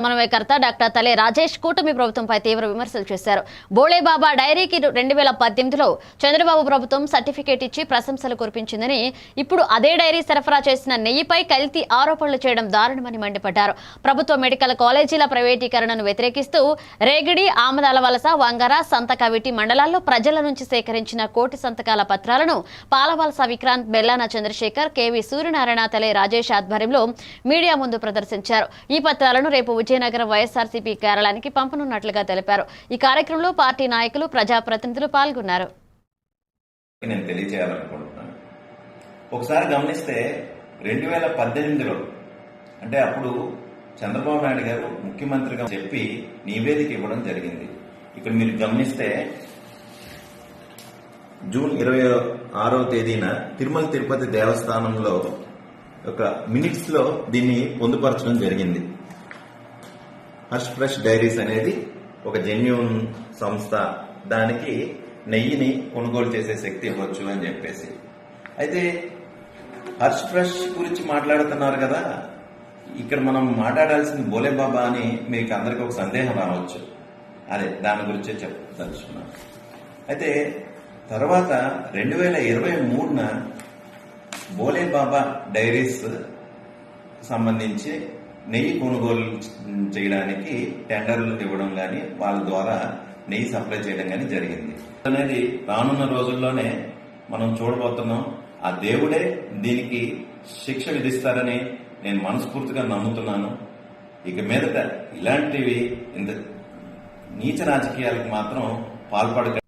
సమన్వయకర్త డాక్టర్ తలే రాజేష్ కూటమి ప్రభుత్వంపై తీవ్ర విమర్శలు చేశారు. బోళేబాబా డైరీకి రెండు వేల పద్దెనిమిదిలో చంద్రబాబు ప్రభుత్వం సర్టిఫికేట్ ఇచ్చి ప్రశంసలు కురిపించిందని ఇప్పుడు అదే డైరీ సరఫరా చేసిన నెయ్యిపై కల్తీ ఆరోపణలు చేయడం దారుణమని మండిపడ్డారు. ప్రభుత్వ మెడికల్ కాలేజీల ప్రైవేటీకరణను వ్యతిరేకిస్తూ రేగిడి ఆమదాల వలస వంగర సంతకవిటి మండలాల్లో ప్రజల నుంచి సేకరించిన కోటి సంతకాల పత్రాలను పాలవలస విక్రాంత్ బెల్లాన చంద్రశేఖర్ కేవీ సూర్యనారాయణ తలే రాజేష్ ఆధ్వర్యంలో మీడియా ముందు ప్రదర్శించారు. ఈ పత్రాలను రేపు విజయనగరం వైఎస్ఆర్సీపీ కార్యాలయానికి పంపనున్నట్లుగా తెలిపారు. ఈ కార్యక్రమంలో పార్టీ నాయకులు ప్రజాప్రతినిధులు పాల్గొన్నారు. నేను తెలియజేయాలనుకుంటున్నాను. ఒకసారి గమనిస్తే రెండు వేల పద్దెనిమిదిలో అంటే అప్పుడు చంద్రబాబు నాయుడు గారు ముఖ్యమంత్రిగా చెప్పి నివేదిక ఇవ్వడం జరిగింది. ఇక్కడ మీరు గమనిస్తే జూన్ ఇరవై ఆరో తేదీన తిరుమల తిరుపతి దేవస్థానంలో ఒక మినిట్స్లో దీన్ని పొందుపరచడం జరిగింది. హర్ష్ ఫ్రెష్ డైరీస్ అనేది ఒక జెన్యున్ సంస్థ. దానికి నెయ్యిని కొనుగోలు చేసే శక్తి ఇవ్వచ్చు అని చెప్పేసి. అయితే హర్ష్ ఫ్రెష్ గురించి మాట్లాడుతున్నారు కదా. ఇక్కడ మనం మాట్లాడాల్సింది బోలే బాబా అని మీకు అందరికి ఒక సందేహం రావచ్చు. అదే దాని గురించే చెప్పదలుచుకున్నాను అయితే తర్వాత రెండు వేల ఇరవై మూడున బోలే బాబా డైరీస్ సంబంధించి నెయ్యి కొనుగోలు చేయడానికి టెండర్లు ఇవ్వడం కానీ వాళ్ళ ద్వారా నెయ్యి సప్లై చేయడం కానీ జరిగింది. అనేది రానున్న రోజుల్లోనే మనం చూడబోతున్నాం. ఆ దేవుడే దీనికి శిక్ష విధిస్తారని నేను మనస్ఫూర్తిగా నమ్ముతున్నాను. ఇక మీదట ఇలాంటివి ఇంత నీచ రాజకీయాలకు మాత్రం పాల్పడక